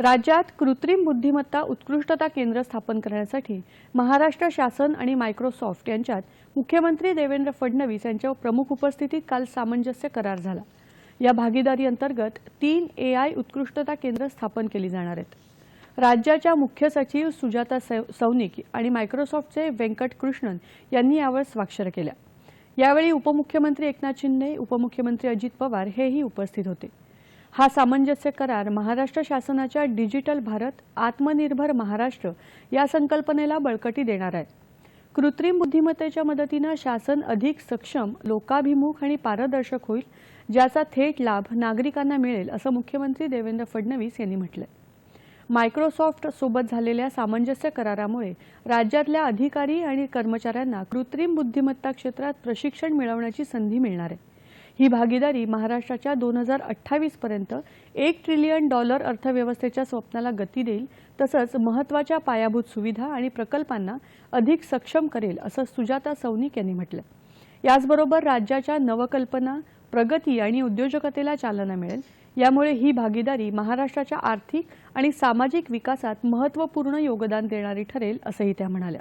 राज्यात कृत्रिम बुद्धिमत्ता उत्कृष्टता केंद्र स्थापन करण्यासाठी महाराष्ट्र शासन आणि मायक्रोसॉफ्ट यांच्यात मुख्यमंत्री देवेंद्र फडणवीस यांच्या प्रमुख उपस्थितीत काल सामंजस्य करार झाला. या भागीदारी अंतर्गत तीन ए आय उत्कृष्टता केंद्र स्थापन केली जाणार आहेत. राज्याच्या मुख्य सचिव सुजाता सौनिक आणि मायक्रोसॉफ्टचे व्यंकट कृष्णन यांनी यावर स्वाक्षर केल्या. यावेळी उपमुख्यमंत्री एकनाथ शिंदे उपमुख्यमंत्री अजित पवार हेही उपस्थित होते. हा सामंजस्य करार महाराष्ट्र शासनाच्या डिजिटल भारत आत्मनिर्भर महाराष्ट्र या संकल्पनेला बळकटी देणार आहे. कृत्रिम बुद्धिमत्तेच्या मदतीनं शासन अधिक सक्षम लोकाभिमुख आणि पारदर्शक होईल ज्याचा थेट लाभ नागरिकांना मिळेल असं मुख्यमंत्री देवेंद्र फडणवीस यांनी म्हटलंय. मायक्रोसॉफ्ट सोबत झालेल्या सामंजस्य करारामुळे राज्यातल्या अधिकारी आणि कर्मचाऱ्यांना कृत्रिम बुद्धिमत्ता क्षेत्रात प्रशिक्षण मिळवण्याची संधी मिळणार आहे. ही भागीदारी महाराष्ट्राच्या दोन हजार अठ्ठावीस पर्यंत एक ट्रिलियन डॉलर अर्थव्यवस्थेच्या स्वप्नाला गती देईल तसंच महत्त्वाच्या पायाभूत सुविधा आणि प्रकल्पांना अधिक सक्षम करेल असं सुजाता सौनिक यांनी म्हटलं. याचबरोबर राज्याच्या नवकल्पना प्रगती आणि उद्योजकतेला चालना मिळेल. यामुळे ही भागीदारी महाराष्ट्राच्या आर्थिक आणि सामाजिक विकासात महत्त्वपूर्ण योगदान देणारी ठरेल असंही त्या म्हणाल्या.